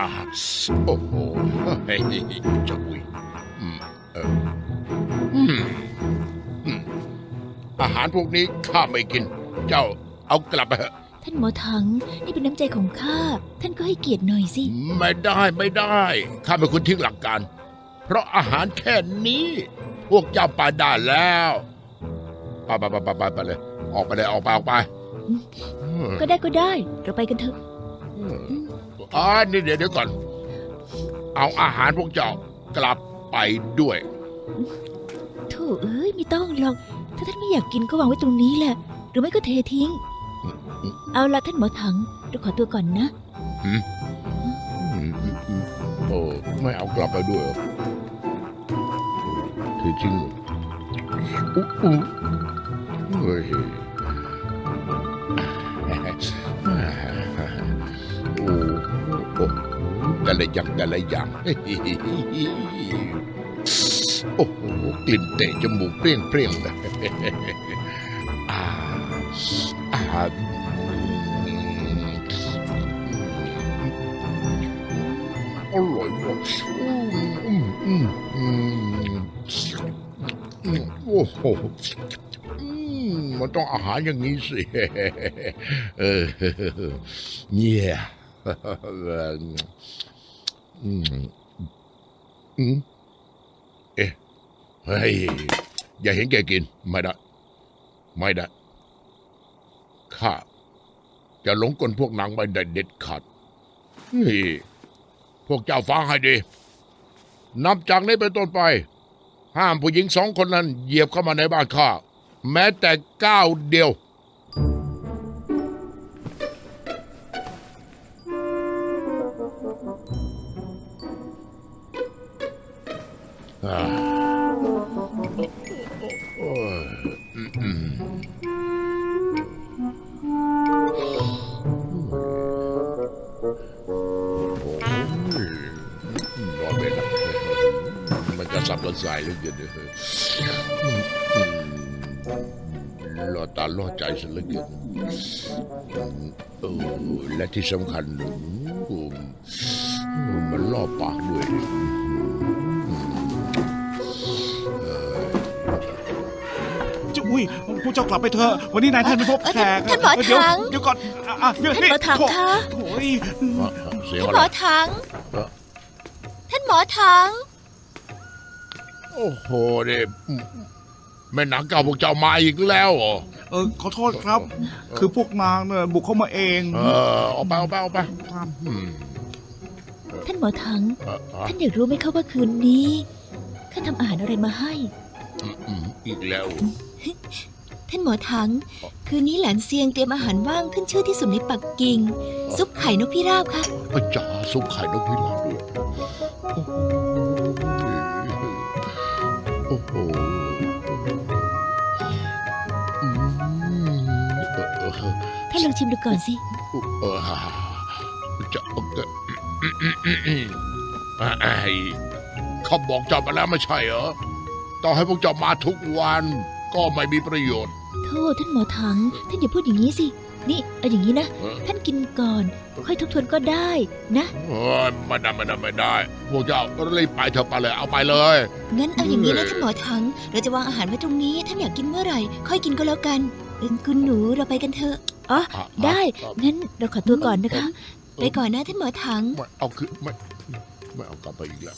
อ่าโอ้โหเฮ้ยจะอุ้ยอืมเอออืมอืมอาหารพวกนี้ข้าไม่กิน เจ้าเอากลับไปเถอะท่านหมอถังนี่เป็นน้ำใจของข้า ท่านก็ให้เกียรติหน่อยสิ ไม่ได้ไม่ได้ข้าเป็นคนทิ้งหลักการ เพราะอาหารแค่นี้ พวกเจ้าไปได้แล้วไปไปไปไปไปไปเลย ออกไปเลยออกไปออกไป ก็ได้ก็ได้ เราไปกันเถอะ อ่านี่เดี๋ยวเดี๋ยวก่อน เอาอาหารพวกเจ้ากลับไปด้วย โถเอ้ยไม่ต้องหรอก ถ้าท่านไม่อยากกินก็วางไว้ตรงนี้แหละ หรือไม่ก็เททิ้งอืมอืมเอาละท่านหมอถังเราขอตัวก่อนนะอืมอืมอืมโอ้ไม่เอากลับไปด้วยเหรอถือทิ้งเลยอุ๊อุ๊เฮ้ย ละอย่างแต่ละอย่าง โอ้โหกลิ่นเตะจมูกเปรี้ยงเปรี้ยงเลยอาอาอร่อยมากอืมอืมอืมอืมโอ้โหอืมมันต้องอาหารอย่างนี้สิ เออเนี่ย อืมอืมเอ๊ะเฮ้ยอย่าเห็นแกกิน ไม่ได้ ไม่ได้ ข้า จะหลงกลพวกนางไม่ได้เด็ดขาดนี่พวกเจ้าฟังให้ดี นับจากนี้เป็นต้นไป ห้ามผู้หญิงสองคนนั้น เหยียบเข้ามาในบ้านข้า แม้แต่ก้าวเดียว อ่าโอ้ยอืมอืมโอ้ยรอเวลามันกระสับกระส่ายเหลือเกินเลยอืมอืมรอตาล่อใจซะเหลือเกินอืมเออและที่สำคัญมันล่อปากด้วย พวกเจ้ากลับไปเถอะวันนี้นายท่านไม่พบแขกท่านหมอเดี๋ยวถังเดี๋ยวก่อนอะอะเดี๋ยวท่านหมอถังโถ่คะโถ่ยอะเสียงท่านอะหมไรอถังเอ่อท่านหมอถังโอ้โหเนี่ยแม่หนังเก่าพวกเจ้ามาอีกแล้วเหรอเออขอโทษครับ คือพวกนางเนี่ยบุกเข้ามาเอง เออออกไปออกไปออกไปครับอืมท่านหมอถังเออเออท่านอยากรู้ไหมคะว่าคืนนี้ข้าทำอาหารอะไรมาให้อืมอืมอีกแล้ว ท่านหมอถัง คืนนี้หลานเซียงเตรียมอาหารว่างขึ้นชื่อที่สุดในปักกิ่ง ซุปไข่นกพิราบค่ะอาจาซุปไข่นกพิราบด้วยโอ้โหท่านลองชิมดูก่อนสิจะไอ้เขาบอกเจ้ามาแล้วไม่ใช่เหรอต่อให้พวกเจ้ามาทุกวันก็ไม่มีประโยชน์ โทษท่านหมอถัง ท่านอย่าพูดอย่างนี้สิ นี่ เอาอย่างนี้นะเออท่านกินก่อน ค่อยทบทวนก็ได้นะเฮ้ยไม่ได้ไม่ได้ไม่ได้พวกเจ้ารีบไปเถอะไปเลยเอาไปเลย งั้นเอาอย่างนี้นะเออท่านหมอถัง เราจะวางอาหารไว้ตรงนี้ ท่านอยากกินเมื่อไหร่ ค่อยกินก็แล้วกันเอิ้นคุณหนูเราไปกันเถอะอ๋ออะได้อะงั้นเราขอตัวก่อนนะคะเออไปก่อนนะท่านหมอถัง ไม่เอาคือไม่ไม่เอากลับไปอีกแล้ว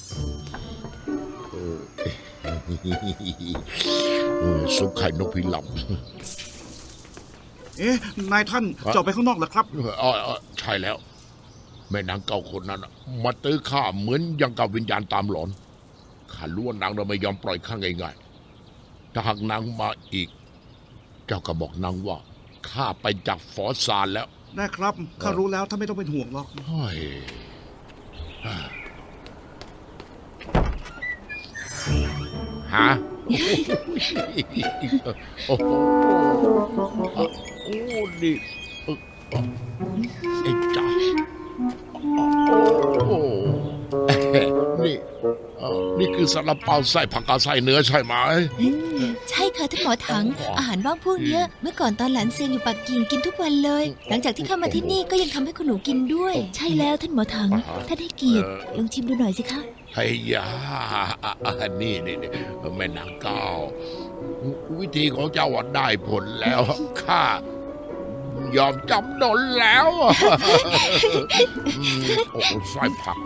เออเออ ซุปไข่นกพิราบเอ๊ะ นายท่านจะออกไปข้างนอกเหรอครับเออเออเออใช่แล้ว แม่นางเก่าคนนั้นน่ะมาตื้อข้าเหมือนอยังกับวิญญาณตามหลอนข้ารู้ว่านางเราไม่ยอมปล่อยข้าง่ายๆ ถ้าหากนางมาอีก เจ้าก็บอกนางว่าข้าไปจากฝอซานแล้ว ได้ครับ ข้ารู้แล้วท่านไม่ต้องเป็นห่วงหรอก ฮ้ยฮะโอ้โหโอ้นี่เอ่อไอ้จ้าโอ้โหนี่เอ่อนี่คือซาลาเปาไส้ผักกาดไส้เนื้อใช่ไหม ใช่ค่ะท่านหมอถัง อาหารว่างพวกเนี้ย เมื่อก่อนตอนหลานเซียงอยู่ปักกิ่งกินทุกวันเลย หลังจากที่เข้ามาที่นี่ก็ยังทำให้คุณหนูกินด้วย ใช่แล้วท่านหมอถังอ่าฮะท่านให้เกียรติเออลองชิมดูหน่อยสิคะ ไอ้ยานี่นี่นี่แม่นางเก้า วิธีของเจ้าว่าได้ผลแล้วข้ายอมจำนนแล้วอืมโอ้ไส้ผัก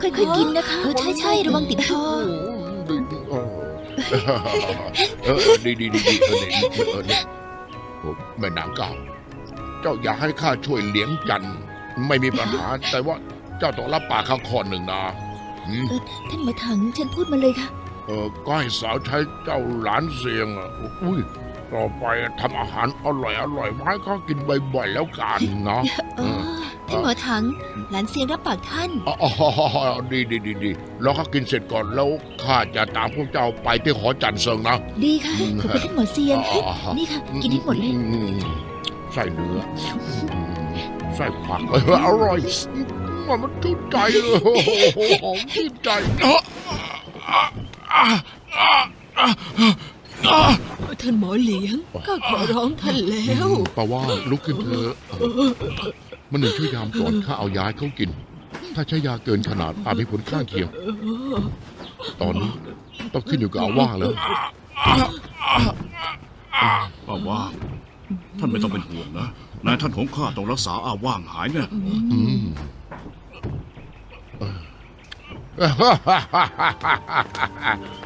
ค่อยๆกินนะคะเออใช่ใช่ระวังติดคอเออดีดีดีดีเออนี่เออนี่โอ้แม่นางเก้าเจ้าอยากให้ข้าช่วยเลี้ยงจันทร์ ไม่มีปัญหา แต่ว่าเจ้าต้องรับปากข้าข้อหนึ่งนะอืมท่านหมอถังเชิญพูดมาเลยค่ะ เออก็ให้สาวใช้เจ้าหลานเสียงอะอุ้ยต่อไปทำอาหารอร่อยอร่อยมาให้เขากินบ่อยๆแล้วกันเนาะอ๋อท่านหมอถัง หลานเซียงรับปากท่าน อ๋อดีดีดีดีแล้วเขากินเสร็จก่อนแล้วข้าจะตามพวกเจ้าไปที่หอจันทร์เซิงนะ ดีค่ะขอบคุณท่านหมอเซียนอ๋อนี่ค่ะ กินให้หมดเลยอืมใส่เนื้อ ใส่ผักอร่อยมันมันชื่นใจเลยหอมชื่นใจเท่านหมอเหลียงก็ขอร้องท่านแล้วปาว่าลุกขึ้นเถอะมันหนึ่งช่วยยามก่อนข้าเอายาให้เขากิน ถ้าใช้ยาเกินขนาดอาจมีผลข้างเคียง ตอนนี้ต้องขึ้นอยู่กับอาว่าแล้วป้าว่าท่านไม่ต้องเป็นห่วงนะ นายท่านของข้าต้องรักษาอาว่างหายเนี่ยอืม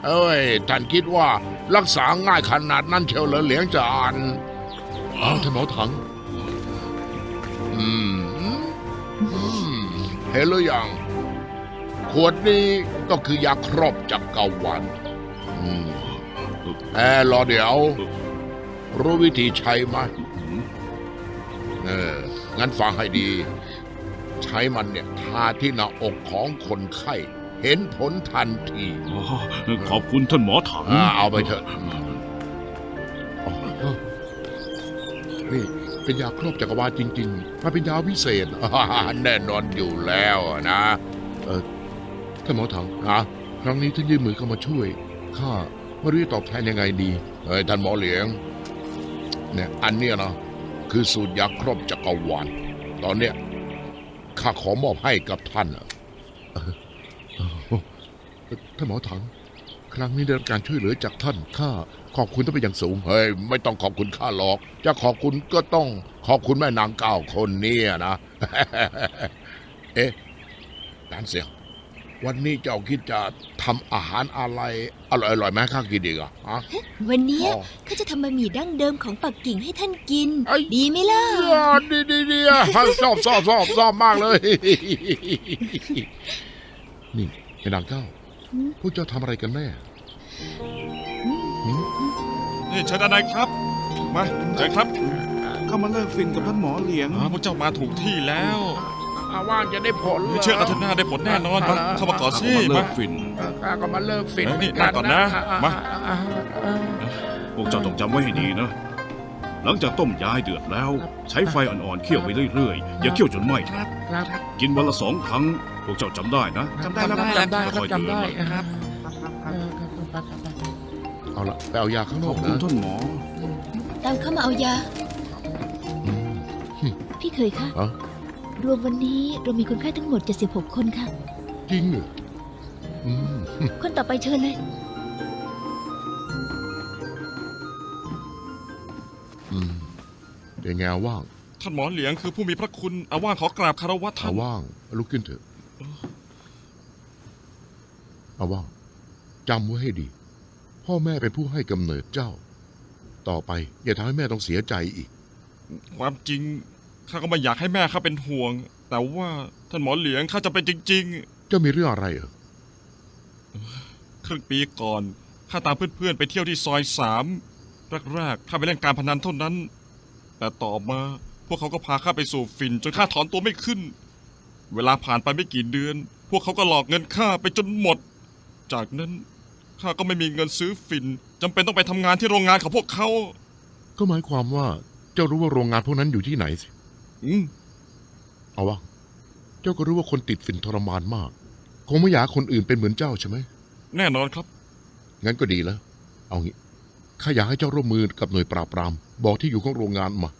เอ้ย ท่านคิดว่ารักษาง่ายขนาดนั้นเชียวเหรอเหลียงจานอ้าวท่านหมอถังอืมอืม เห็นหรือยัง ขวดนี้ก็คือยาครอบจักกรวาลอืมแอร์รอเดี๋ยว รู้วิธีใช้ไหม เออ งั้นฟังให้ดี ใช้มันเนี่ยทาที่หน้าอกของคนไข้ เห็นผลทันทีอ๋อขอบคุณท่านหมอถังอ่าเอาไปเถอะอ๋อนี่เป็นยาครอบจักรวาลจริงๆมันเป็นยาพิเศษ แน่นอนอยู่แล้วนะ เออท่านหมอถังนะครั้งนี้ท่านยื่นมือเข้ามาช่วย ข้าไม่รู้จะตอบแทนยังไงดี เฮ้ยท่านหมอเหลียง เนี่ย อันเนี้ยนะ คือสูตรยาครอบจักรวาลตอนเนี้ยข้าขอมอบให้กับท่านอะท่านหมอถัง ครั้งนี้ได้รับการช่วยเหลือจากท่านข้าขอบคุณท่านเป็นอย่างสูงเฮ้ยไม่ต้องขอบคุณข้าหรอก จะขอบคุณก็ต้องขอบคุณแม่นางเก้าคนนี้นะ เอ๊ะดานเสียง วันนี้เจ้าคิดจะทำอาหารอะไรอร่อยๆไหมข้ากินดีกอะฮะ วันเนี้ยอ๋อ ข้าจะทำบะหมี่ดั้งเดิมของปักกิ่งให้ท่านกิน เอ้ย ดีไหมล่ะอ่าดีดีดีอะชอบชอบชอบชอบมากเลย นี่ไอ้นางเก้าอืม พวกเจ้าทำอะไรกันแน่หืมนี่เชิญด้านในครับ มาเชิญครับ เข้ามาเลิกฟินกับท่านหมอเหลียงอ่าพวกเจ้ามาถูกที่แล้ว อาว่างจะได้ผลหรเชื่อกันเถอะหน้าได้ผลแน่นอนมาเข้ามาก่อนสิเข้ามาเลิมากฟินข้าก็มาเลิกฟินเอ้ยนี่เหมืนั่งก่อนนะอ่มา อ่อ่า พวกเจ้าต้องจำไว้ให้ดีนะ หลังจากต้มยาให้เดือดแล้ว ใช้ไฟอ่อนๆเคี่ยวไปเรื่อยๆ อย่าเคี่ยวจนไหม้ครับครับกินวันละสองครั้ง พวกเจ้าจำได้นะ จำได้แล้วจำได้ครับค่อยๆจำได้เดินครับเอาละไปเอายาข้างนขออบกคุณนะท่านหมอ ตามเข้ามาเอายาอืมพี่เคยคะเอ้า รวมวันนี้เรามีคนไข้ทั้งหมด 76 คนค่ะ จริงเหรออืมคนต่อไปเชิญเลย อืมเป็นไงอาว่างท่านหมอเหลียงคือผู้มีพระคุณอาว่างขอกราบคารวะท่าอานว่าง ลุกขึ้นเถอะอาว่างจำไว้ให้ดี พ่อแม่เป็นผู้ให้กำเนิดเจ้า ต่อไปอย่าทำให้แม่ต้องเสียใจอีก ความจริง ข้าก็ไม่อยากให้แม่ข้าเป็นห่วง แต่ว่าท่านหมอเหลียงข้าจะเป็นจริง เจ้ามีเรื่องอะไรเหรอๆ ครึ่งปีก่อนข้าตามเพื่อนๆไปเที่ยวที่ซอยสามแรกๆข้าไปเล่นการพนันเท่านั้น แต่ต่อมาพวกเขาก็พาข้าไปสู่ฟินจนข้าถอนตัวไม่ขึ้น เวลาผ่านไปไม่กี่เดือน พวกเขาก็หลอกเงินข้าไปจนหมด จากนั้นข้าก็ไม่มีเงินซื้อฟินจำเป็นต้องไปทำงานที่โรงงานของพวกเขา ก็หมายความว่าเจ้ารู้ว่าโรงงานพวกนั้นอยู่ที่ไหนสิ อืมเอาว่างเจ้าก็รู้ว่าคนติดฝิ่นทรมานมาก คงไม่อยากให้คนอื่นเป็นเหมือนเจ้าใช่ไหม แน่นอนครับ งั้นก็ดีแล้ว เอางี้ ข้าอยากให้เจ้าร่วมมือกับหน่วยปราบปราม บอกที่อยู่ของโรงงานมา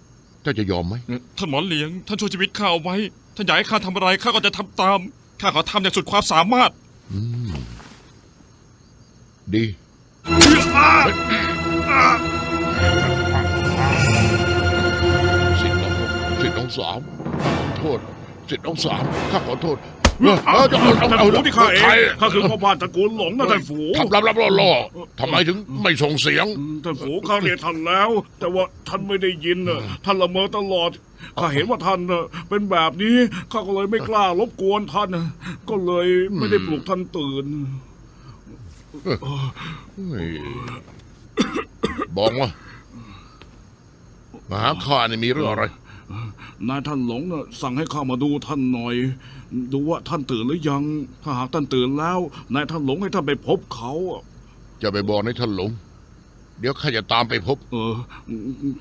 เจ้าจะยอมไหม ท่านหมอเหลียง ท่านช่วยชีวิตข้าเอาไว้ ท่านอยากให้ข้าทำอะไรข้าก็จะทำตาม ข้าขอทำอย่างสุดความสามารถ อืม ดีสิ ทธิ์น้องสามโทษสิทธิ์น้องสามข้าขอโทษเออเออจะเอาท่านเอาฝูที่ข้าเอใครงข้าคือพ่อบ้านตระกูลหลงนะท่านฝูทำรับรับล่อล่อทำไมถึงไม่ส่งเสียงอืมท่านฝูข้าเรียกท่านแล้ว แต่ว่าท่านไม่ได้ยินน่ะท่านละเมอตลอดข้าเห็นว่าท่านน่ะเป็นแบบนี้ข้าก็เลยไม่กล้ารบกวนท่านน่ะก็เลยไม่ได้ปลุกท่านตื่นเฮ้ยบอกว่ามาหาข้านี่มีเรื่องอะไร นายท่านหลงน่ะสั่งให้ข้ามาดูท่านหน่อย ดูว่าท่านตื่นหรือยัง ถ้าหากท่านตื่นแล้ว นายท่านหลงให้ท่านไปพบเขาอะจะไปบอกให้ท่านหลง เดี๋ยวข้าจะตามไปพบ เออ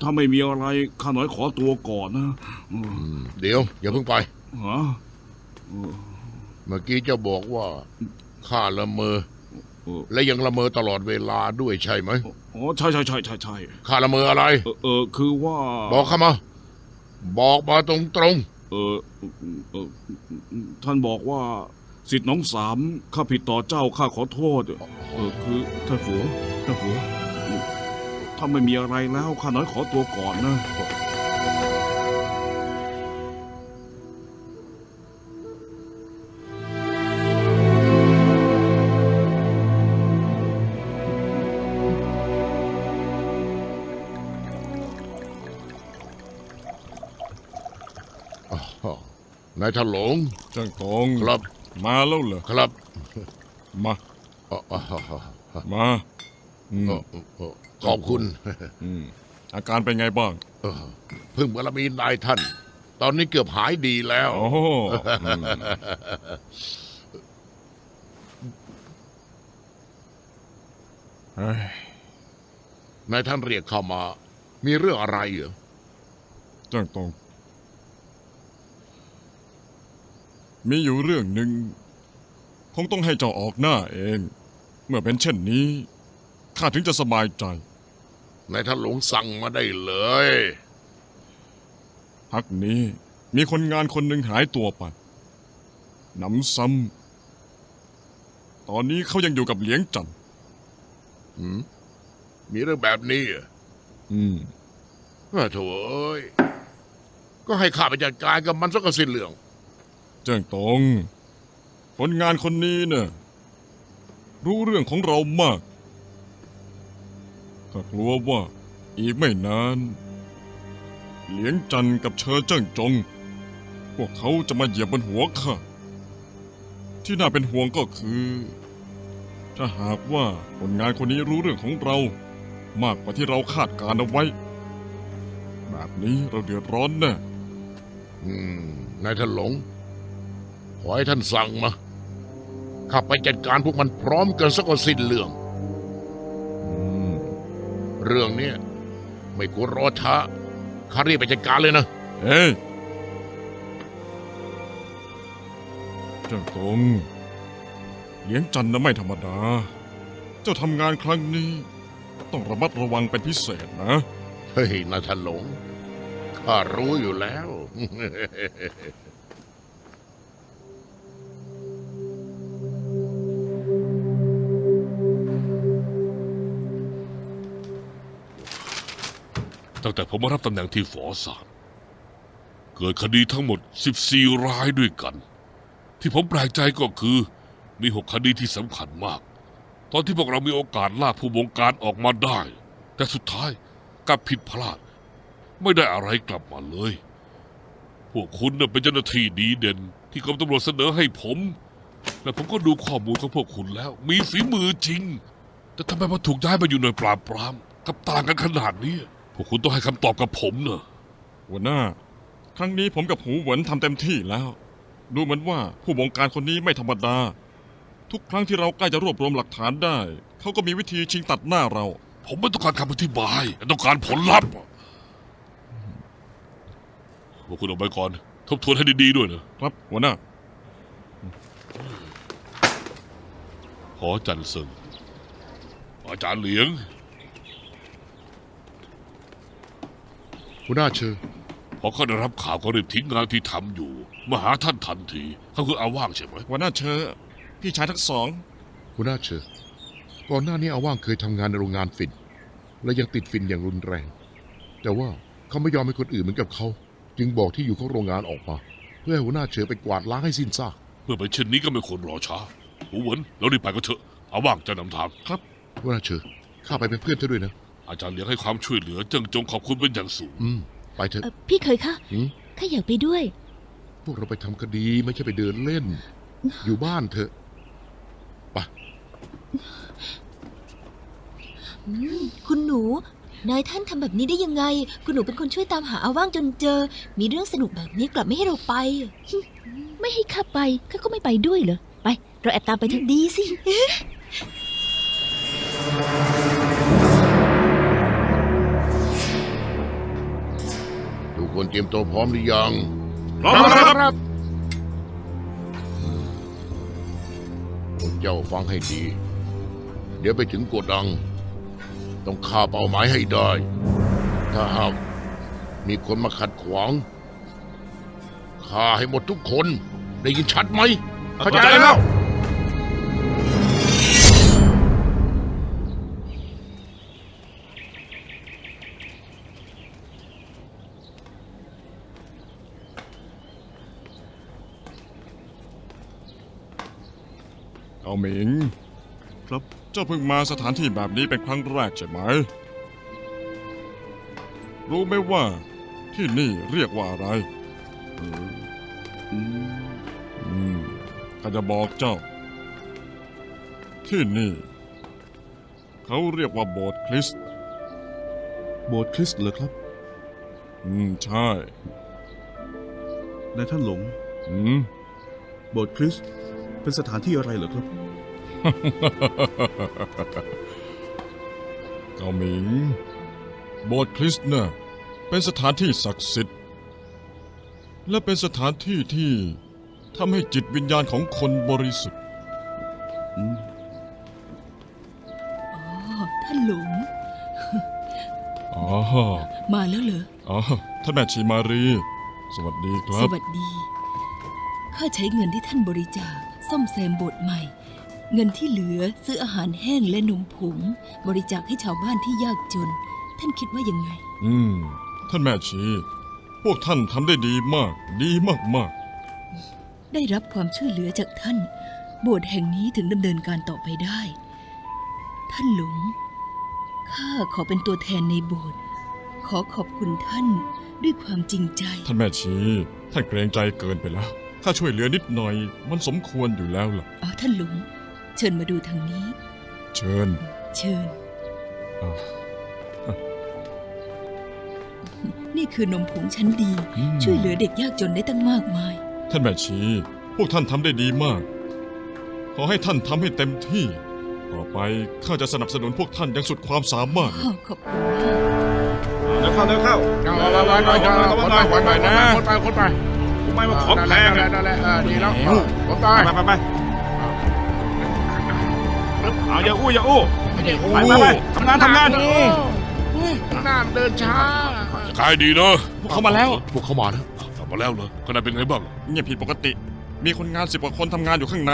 ถ้าไม่มีอะไรข้าน้อยขอตัวก่อนนะอืมอืมเดี๋ยว อย่าเพิ่งไปฮะเมื่อกี้เจ้าบอกว่าข้าละเมอเออและยังละเมอตลอดเวลาด้วยใช่ไหมอ๋อใช่ใช่ใช่ใช่ใช่ข้าละเมออะไร เออเออคือว่า บอกข้ามา บอกมาตรงตรงเออเออท่านบอกว่าสิทธิ์น้องสามข้าผิดต่อเจ้าข้าขอโทษ เออคือท่านหัวท่านหัวถ้าไม่มีอะไรแล้วข้าน้อยขอตัวก่อนนะ ๆ นายท่านหลง เจ้างตงครับ มาแล้วเหรอครับมาอ๋ออ๋ออ๋อมาอืมอ๋ออ๋อขอบคุณ อืมอาการเป็นไงบ้างเออเพิ่งบารมีนายท่าน ตอนนี้เกือบหายดีแล้ว โอ้โหอืมเฮ้ยนายท่านเรียกเข้ามา มีเรื่องอะไรเหรอเจ้างตง มีอยู่เรื่องหนึ่ง คงต้องให้เจ้าออกหน้าเอง เมื่อเป็นเช่นนี้ข้าถึงจะสบายใจ นายท่านหลงสั่งมาได้เลย พักนี้มีคนงานคนหนึ่งหายตัวไปหนำซ้ำตอนนี้เขายังอยู่กับเหลียงจันทร์หืมมีเรื่องแบบนี้เหรออืมอ้าวโถ่เอ้ยก็ให้ข้าไปจัดการกับมันสักกสิ้นเรื่อง เจ้างตงคนงานคนนี้เนี่ยรู้เรื่องของเรามากข้ากลัวว่าอีกไม่นาน เหลียงจันกับเชอเจิ้งจง พวกเขาจะมาเหยียบบนหัวข้าที่น่าเป็นห่วงก็คือ ถ้าหากว่าคนงานคนนี้รู้เรื่องของเรา มากกว่าที่เราคาดการเอาไว้ แบบนี้เราเดือดร้อนแน่อืมนายท่านหลง ขอให้ท่านสั่งมาข้าไปจัดการพวกมันพร้อมกันสักกสิ้นเรื่องอืมเรื่องเนี้ยไม่ควรรอช้าข้ารีบไปจัดการเลยนะ เอ้ยเจ้าตงเลี้ยงจันทร์นะไม่ธรรมดา เจ้าทำงานครั้งนี้ ต้องระมัดระวังเป็นพิเศษนะ เฮ้ยนายท่านหลงข้ารู้อยู่แล้ว ตั้งแต่ผมมารับตำแหน่งที่ฝอสามเกิดคดีทั้งหมด 14 รายด้วยกัน ที่ผมแปลกใจก็คือมี6คดีที่สำคัญมาก ตอนที่พวกเรามีโอกาสลากผู้บงการออกมาได้ แต่สุดท้ายกลับผิดพลาด ไม่ได้อะไรกลับมาเลย พวกคุณน่ะเป็นเจ้าหน้าที่ดีเด่น ที่กรมตำรวจเสนอให้ผม และผมก็ดูข้อมูลของพวกคุณแล้ว มีฝีมือจริง แต่ทำไมพอถูกย้ายมาอยู่หน่วยปราบปราม กับต่างกันขนาดนี้ พวกคุณต้องให้คำตอบกับผมเนอะหัวหน้า ครั้งนี้ผมกับหูเหวินทำเต็มที่แล้ว ดูเหมือนว่าผู้บงการคนนี้ไม่ธรรมดา ทุกครั้งที่เราใกล้จะรวบรวมหลักฐานได้ เขาก็มีวิธีชิงตัดหน้าเรา ผมไม่ต้องการคำอธิบายแต่ต้องการผลลัพธ์พวกคุณออกไปก่อน ทบทวนให้ดีๆด้วยนะครับ หัวหน้า หอจันเซิงอาจารย์เหลียง หัวหน้าเชอพอเขาได้รับข่าวก็รีบทิ้งงานที่ทำอยู่ มาหาท่านทันทีเขาคืออาว่างใช่ไหมหัวหน้าเชอพี่ชายทั้งสอง หัวหน้าเชอก่อนหน้านี้อาว่างเคยทำงานในโรงงานฝิ่น และยังติดฝิ่นอย่างรุนแรง แต่ว่าเขาไม่ยอมให้คนอื่นเหมือนกับเขา จึงบอกที่อยู่ของโรงงานออกมา เพื่อให้หัวหน้าเชอไปกวาดล้างให้สิ้นซากเมื่อเป็นเช่นนี้ก็ไม่ควรรอช้าหูเหวินเรารีบไปก็เถอะอาว่างจะนำทาง หัวหน้าเชอข้าไปเป็นเพื่อนเธอด้วยนะ อาจารย์เหลียงให้ความช่วยเหลือเจิงจงขอบคุณเป็นอย่างสูง อืม ไปเถอะเอ่อพี่เคยคะหืมข้าอยากไปด้วย พวกเราไปทำคดีไม่ใช่ไปเดินเล่น อยู่บ้านเถอะคุณหนู นายท่านทำแบบนี้ได้ยังไง คุณหนูเป็นคนช่วยตามหาอาว่างจนเจอ มีเรื่องสนุกแบบนี้กลับไม่ให้เราไป ไม่ให้ข้าไปข้าก็ไม่ไปด้วยเหรอ ไป เราแอบตามไปเถอะดีสิ คนเตรียมตัวพร้อมหรือยัง พร้อมแล้วครับ พวกเจ้าฟังให้ดี เดี๋ยวไปถึงโกดัง ต้องฆ่าเป้าหมายให้ได้ ถ้าหากมีคนมาขัดขวางฆ่าให้หมดทุกคน ได้ยินชัดไหมเข้าใจแล้ว เอาหมิง ครับเจ้าเพิ่งมาสถานที่แบบนี้เป็นครั้งแรกใช่ไหม รู้ไหมว่าที่นี่เรียกว่าอะไรอืมอืมข้าจะบอกเจ้า ที่นี่ เขาเรียกว่าโบสถ์คริสต์โบสถ์คริสต์เหรอครับ อืม ใช่นายท่านหลง อืม โบสถ์คริสต์ เป็นสถานที่อะไรเหรอครับ เกาหมิง โบสถ์คริสต์น่ะเป็นสถานที่ศักดิ์สิทธิ์ และเป็นสถานที่ที่ทำให้จิตวิญญาณของคนบริสุทธิ์อืมอ๋อท่านหลงอ๋อ มาแล้วเหรอ อ๋อ ท่านแม่ชีมารี สวัสดีคสรับวัสดี ข้าใช้เงินที่ท่านบริจาค ซ่อมแซมโบสถ์ใหม่ เงินที่เหลือซื้ออาหารแห้งและนมผง บริจาคให้ชาวบ้านที่ยากจน ท่านคิดว่ายังไง อืม ท่านแม่ชี พวกท่านทำได้ดีมาก ดีมากได้รับความช่วยเหลือจากท่าน โบสถ์แห่งนี้ถึงดำเนินการต่อไปได้ ท่านหลงข้าขอเป็นตัวแทนในโบสถ์ขอขอบคุณท่านด้วยความจริงใจๆท่านแม่ชี ท่านเกรงใจเกินไปแล้ว ถ้าช่วยเหลือนิดหน่อย มันสมควรอยู่แล้วล่ะ อ๋อท่านหลงเชิญมาดูทางนี้ เชิญเชิญ อ้าว นี่คือนมผงชั้นดี อืม ช่วยเหลือเด็กยากจนได้ตั้งมากมาย ท่านแม่ชี พวกท่านทำได้ดีมาก ขอให้ท่านทำให้เต็มที่ ต่อไปข้าจะสนับสนุนพวกท่านอย่างสุดความสามารถ ขอบคุณมาก เดี๋ยวเข้าเดี๋ยวเข้า เอาไปไปไปไปคนไปคนไปนะคนไปคนไปผ มไม่มาของแพงนั่นแหละนั่นแหละเออดีแล้วคนไปไปไปไปเอาอย่าอู้อย่าอู้ไปไปไปทำงานทำงานน้าเดินช้าขายดีเนอะพวกเขามาแล้วพวกเขามาแล้วกลับมาแล้วเหรอขนาดเป็นไงบ้างเงียบผิดปกติ มีคนงานสิบกว่าคนทำงานอยู่ข้างใน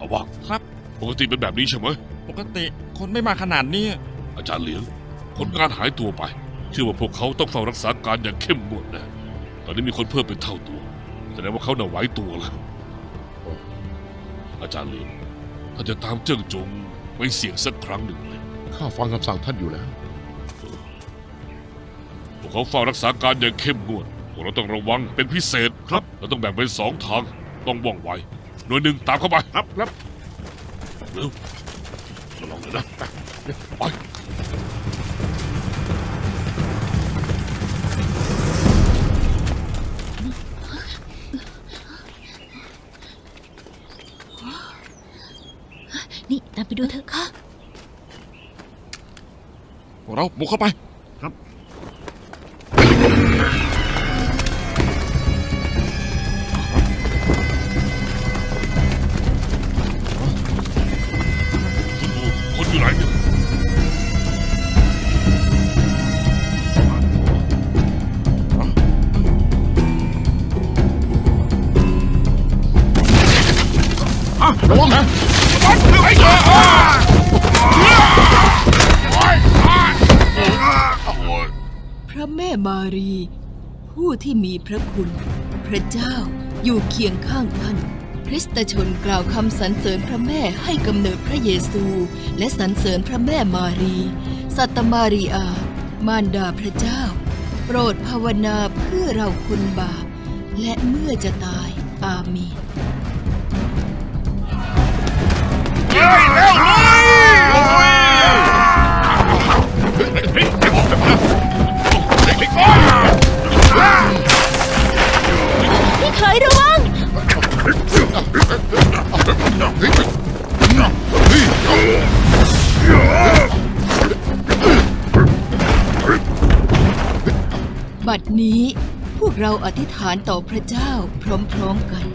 อาว่าครับ ปกติเป็นแบบนี้ใช่ไหมปกติคนไม่มาขนาดนี้ อาจารย์เหลียงคนงานหายตัวไป เชื่อว่าพวกเขาต้องเฝ้ารักษาการอย่างเข้มงวดนะ อนนี้มีคนเพิ่มเป็นเท่าตัว แสดงว่าเขาน่ะไหวตัวแล้วอาจารย์เหลียงถ้าจะตามเจิ้งจงไปเสี่ยงสักครั้งหนึ่งเลย ข้าฟังคำสั่งท่านอยู่แล้ว พวกเขาเฝ้ารักษาการอย่างเข้มงวด พวกเราต้องระวังเป็นพิเศษครับ เราต้องแบ่งเป็นสองทาง ต้องว่องไว หน่วยหนึ่งตามเข้าไป ครับครับเร็วมาลองเลยนะ ไป เราบุกเข้าไป ที่มีพระคุณ พระเจ้าอยู่เคียงข้างท่าน คริสตชนกล่าวคำสรรเสริญพระแม่ให้กำเนิดพระเยซู และสรรเสริญพระแม่มารี สัตตมารีอา มารดาพระเจ้า โปรดภาวนาเพื่อเราคนบาป และเมื่อจะตาย อาเมน บัดนี้พวกเราอธิษฐานต่อพระเจ้าพร้อมๆกัน